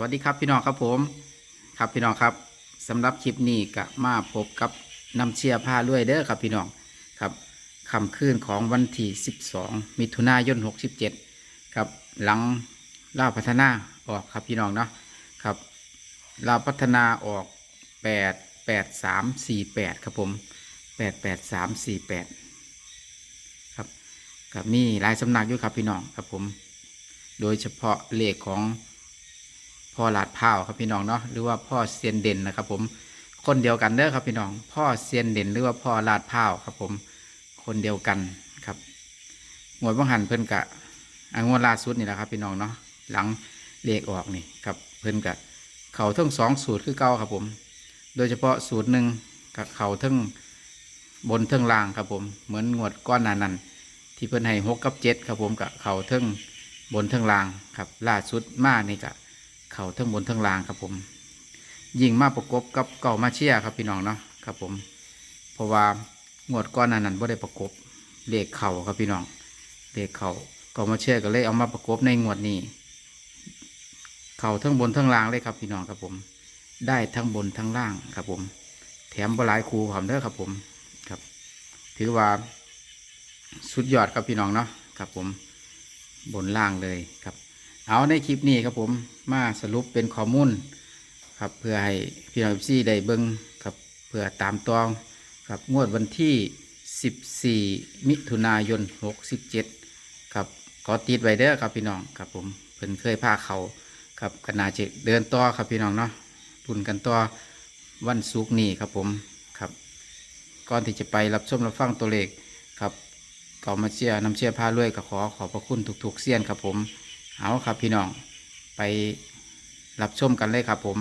วัสดีครับพี่น้องครับผมครับพี่น้องครับสำหรับคลิปนี้ก็มาพบกับน้ำเชียร์ผ้าลวยเด้อครับพี่น้องครับคำคืนของวันที่12 มิถุนายน 67ครับหลังล่าพัฒนาออกครับพี่น้องเนาะครับล่าพัฒนาออก 8 8 3 4 8ครับผม8 8 3 4 8ครับกับมีหลายสำนักอยู่ครับพี่น้องครับผม โดยเฉพาะเลขของ พ่อลาดพร้าวครับพี่น้องเนาะหรือว่าพ่อเซียนเด่นนะครับ ผมคนเดียวกันเด้อครับพี่น้อง พ่อเซียนเด่นหรือว่าพ่อลาดพร้าวครับ ผม คนเดียวกันครับงวดว่างหันเพิ่นกะอังวดล่าสุดนี่แหละครับ พี่น้องเนาะหลังเลขออกนี่ครับ เพิ่นกะเข่าทั้งสองสูตรคือเก่าครับผม โดยเฉพาะสูตรหนึ่งกับเข่าทั้งบนทั้งล่างครับผม เหมือนงวดก้อนนานันที่เพิ่นให้หกกับเจ็ดครับผมกับเข่าทั้งบนเทิงล่างครับล่าสุดมากนี่กะ เข่าเทิงบนเทิงล่างครับผม ยิงมาประกบกับเก่ามาเชียครับพี่น้องเนาะครับผม เพราะว่างวดก้อนนั้นนั้นไ่ได้ประกบเลขเข่าครับพี่น้องเลขเข่าเก่ามาเชียก็เลยเอามาประกบในงวดนี้ เข่าทั้งบนทั้งล่างเลยครับพี่น้องครับผม ได้ทั้งบนทั้งล่างครับผม แถมบหลายครูผมเด้อครับผมครับ ถือว่าสุดยอดครับพี่น้องเนาะครับผมบนล่างเลยครับ เอาในคลิปนี้ครับผมมาสรุปเป็นข้อมูลครับเพื่อให้พี่น้องซี่ได้เบิ้งครับเพื่อตามตองครับงวดวันที่ 14 มิถุนายน 67 ครับขอติดไว้เด้อครับพี่น้องครับผมเพิ่นเคยพาเขาครับกนาจะเดินต่อครับพี่น้องเนาะปุ่นกันต่อวันศุกร์นี้ครับผมครับก่อนที่จะไปรับชมรับฟังตัวเลขครับก่ามาเชียร์น้ำเชียร์พาลุยก็ขอขอบพระคุณทุกๆเสี้ยนครับผม เอาครับพี่น้องไปรับชมกันเลยครับผม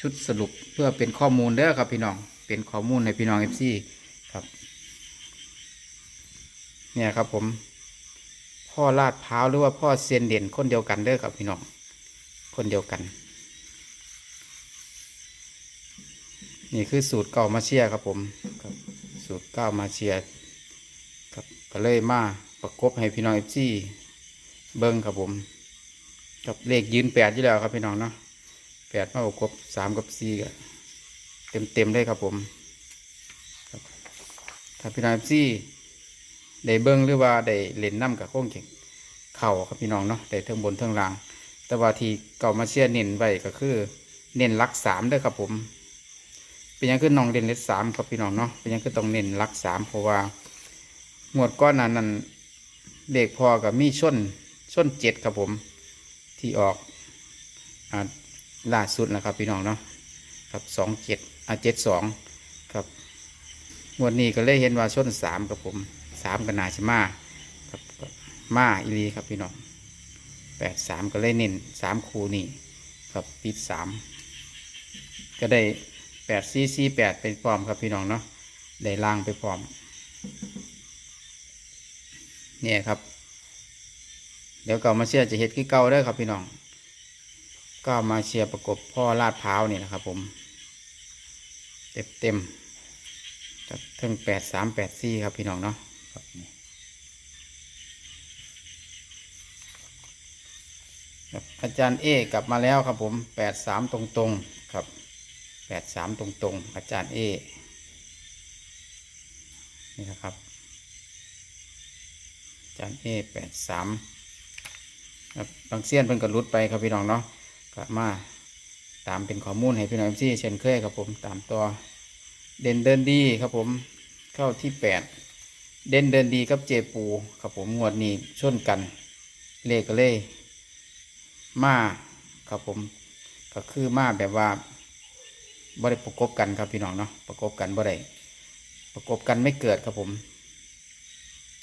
ชุดสรุปเพื่อเป็นข้อมูลเด้อครับพี่น้อง เป็นข้อมูลในพี่น้องเอฟซีครับเนี่ยครับผม พ่อลาดพร้าวหรือว่าพ่อเซียนเด่นคนเดียวกันเด้อครับพี่น้องคนเดียวกัน นี่คือสูตรเก่ามาเชียครับผมครับสูตรเก้ามาเชียครับก็เลยมาประกบให้พี่น้องเอฟซีเบิ้งครับผม กับเลขยืนแปดอยู่แล้วครับพี่น้องเนาะแปดมาประกบสามกับสี่กเต็มเต็มเลยครับผมถ้าพี่น้องซีได้เบิ้งหรือว่าได้เล่นน้ำกับโค้งเก่งเข่าครับพี่น้องเนาะได้เทิงบนเทิงล่าง แต่ว่าทีเก่ามาเชียเน้นไว้ก็คือ เน้นรักสามด้อครับผม เป็นยังคือน้องเด่นเลขสามครับพี่น้องเนาะเป็นยังคือต้องเน้นรักสามเพราะว่าหมวดก้อนนั้นนั้นเด็กพอกับมีชนชนเจ็ดครับผม ที่ออกอ่าล่าสุดนะครับพี่น้องเนาะครับสองเจ็ดอ่าเจ็ดสองครับหมวดนี้ก็เลยเห็นว่าชนสามครับผมสามก็นาชิมาครับมาอีรีครับพี่น้องแปดสามก็เลยเน้นสามคูนี่ครับติดสามก็ได้แปดซีซีแปดเป็นพร้อมครับพี่น้องเนาะได้ล่างไปพร้อมเนี่ยครับ เดี๋ยวเก่ามาเชียร์จะเห็ดขี้เก่าได้ครับพี่น้อง ก็มาเชียร์ประกบพ่อลาดพร้าวนี่นะครับ ผม เต็มเต็มๆครับทั้งแปดสามแปดสี่ครับพี่น้องเนาะครับนี่ครับอาจารย์เอกลับมาแล้วครับผมแปดสามตรงๆครับแปดสามตรงๆอาจารย์เอนี่นะครับจานเอแปดสาม ครับบางเสี้ยนเพิ่นก็รุดไปครับพี่น้องเนาะกลับมาตามเป็นข้อมูลให้พี่น้องซี่เช่นเคยครับผมตามตัวเด่นเดินดีครับผมเข้าที่แปดเด่นเดินดีกับเจปูครับผมงวดนี้ชนกัน เลขก็เลยมาครับผมก็คือมาแบบว่าบ่ได้ประกบกันครับพี่น้องเนาะประกบกันบ่ได้ประกบกันไม่เกิดครับผม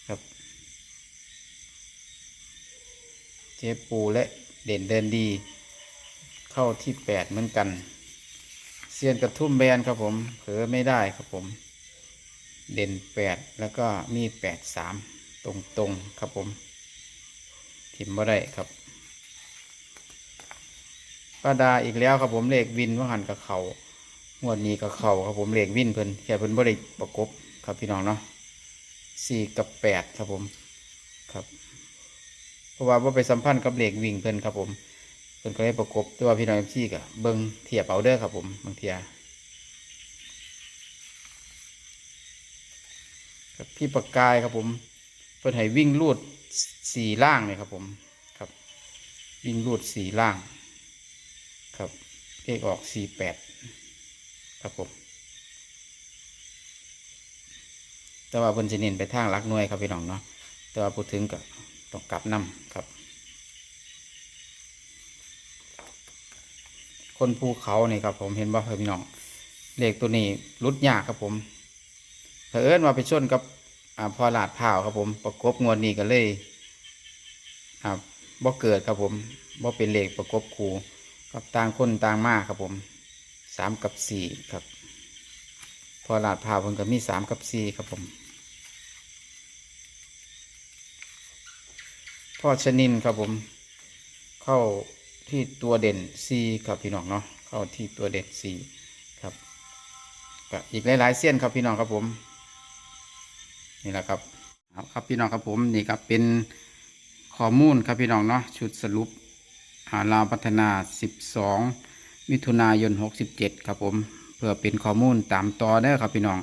ครับ เจปูและเด่นเดินดี เข้าที่แปดเหมือนกันเซียนกระทุ่มแบนครับผมเผลอไม่ได้ครับผม เด่นแปดแล้วก็มีแปดสามตรงตรงครับผมทิมบ่ได้ครับป้าดาอีกแล้วครับผมเลขวินว่าหันกับเขางวดนี้กับเขาครับผมเลขวินเพิ่นแค่เพิ่นบ่ได้ประกบครับพี่น้องเนาะสี่กับแปดครับผมครับ ราะว่าว่าไปสัมพันธ์กับเหล็กวิ่งเพิ่นครับผมเพิ่นก็เลยประกบแตัวาพี่น้องเอฟซีก็เบิงเทียบเอาเด้อครับผมบางเทียครับพี่ประกายครับผมเพิ่นให้วิ่งลูดสี่ล่างเลยครับผมครับ วิ่งลูดสี่ล่าง ครับเลขออกสี่แปดครับผมแต่ว่าเพิ่นจะเน้นไปทางลักหน่วยครับพี่น้องเนาะแต่ว่าพูดถึงก็ ต้องกลับนํครับ คนภูเขานี่ครับ ผมเห็นบ่าพี่น้องเลขตัวนี้รุดยากครับผมเผอิญว่าไปชนกับอพอลาดพร้าวครับผม ประกบงวดนี้ก็เลยอ่าบ่เกิดครับผมบ่เป็นเลขประกบคูกับต่างคนต่างมากครับผมสามกับสี่ครับ พอลาดพร้าวเพิ่นก็มีสามกับสี่ครับผม พ่อชนินครับผม เข้าที่ตัวเด่น C ครับพี่น้องเนาะเข้าที่ตัวเด่น C ครับก็อีกหลายๆเส้นครับพี่น้องครับผม นี่แหละครับครับพี่น้องครับผมนี่ครับเป็นข้อมูลครับพี่น้องเนาะชุดสรุปหาลาวพัฒนา 12 มิถุนายน 67 ครับผมเพื่อเป็นข้อมูลตามต่อเด้อครับพี่น้อง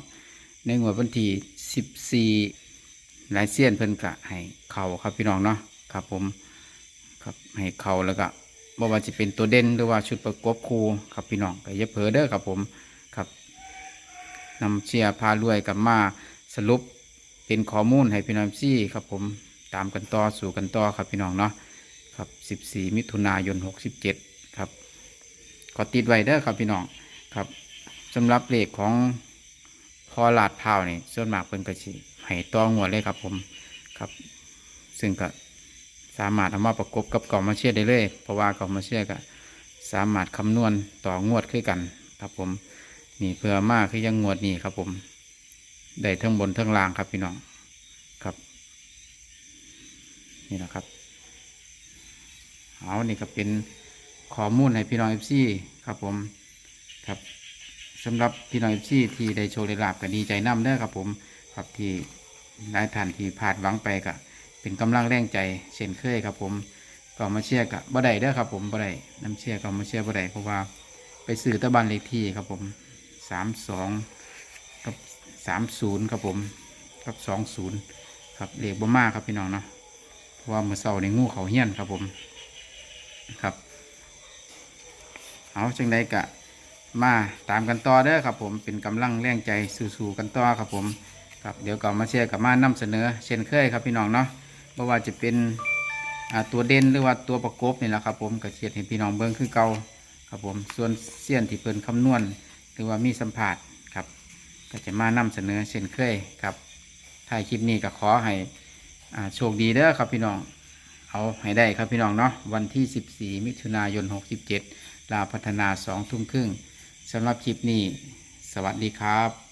ในงวดวันที่ 14 หลายเสี้ยนเพิ่นกะให้เข่าครับพี่น้องเนาะ ครับผมครับให้เขาแล้วก็บ่ว่าจะเป็นตัวเด่นหรือว่าชุดประกบคู่ครับพี่น้องก็อย่าเผลอเด้อครับผมครับนำเชียร์พารวยกับมาสรุปเป็นข้อมูลให้พี่น้องซี่ครับผมตามกันต่อสู่กันต่อครับพี่น้องเนาะครับ 14 มิถุนายน 67 ครับก็ติดไว้เด้อครับพี่น้องครับสำหรับเลขของพอลาดพร้าวนี่ส่วนมากเป็นกระชีให้ตองวดเลยครับผมครับ ซึ่งก็ สามารถเอามาประกบกับกล่องมาเชียร์ได้เลย เพราะว่ากล่องมาเชียร์ก็สามารถคำนวณต่องวดขึ้นกันครับผมนี่เพื่อมากคือยังงวดนี้ครับผมได้ทั้งบนทั้งล่างครับพี่น้องครับ นี่นะครับเอานี่ก็เป็นข้อมูลให้พี่น้องเอฟซีครับผมครับสำหรับพี่น้องที่ที่ได้โชว์ได้ลาบก็ดีใจน้ำเด้อครับผมครับที่หลายท่านที่ผ่านหวังไปก็ เป็นกำลังแรงใจเช่นเคยครับผมก็มาเชียร์กับบ่ได้เด้อครับผมบ่ได้น้ำเชียร์ก็มาเชียร์บ่ได้เพราะว่าไปสื่อตะบันเลขที่ครับผมสามสองกับสามศูนย์ครับผมกับสองศูนย์ครับเลขบ่มากครับพี่น้องเนาะเพราะว่าเมื่อเช้าในงูเขาเฮี้ยนครับผมครับ เอาจังใดกะมาตามกันต่อเด้อครับผมเป็นกำลังแรงใจสู่ๆกันต่อครับผมครับเดี๋ยวก็มาเชียร์กับมานำเสนอ เช่นเคยครับพี่น้องเนาะ ไม่ว่าจะเป็นตัวเด่นหรือว่าตัวประกบนี่แหละครับ ผมก็เชียร์ให้พี่น้องเบิ้งคือเก่าครับผมส่วนเสี้ยนที่เพิ่นคำนวณหรือว่ามีสัมผัสครับ ก็จะมานำเสนอเช่นเคยครับถ่ายคลิปนี้ก็ขอให้โชคดีเด้อครับพี่น้องเอาให้ได้ครับพี่น้องเนาะวันที่ 14 มิถุนายน 67 ลาพัฒนา 2 ทุ่มครึ่งสำหรับคลิปนี้ สวัสดีครับ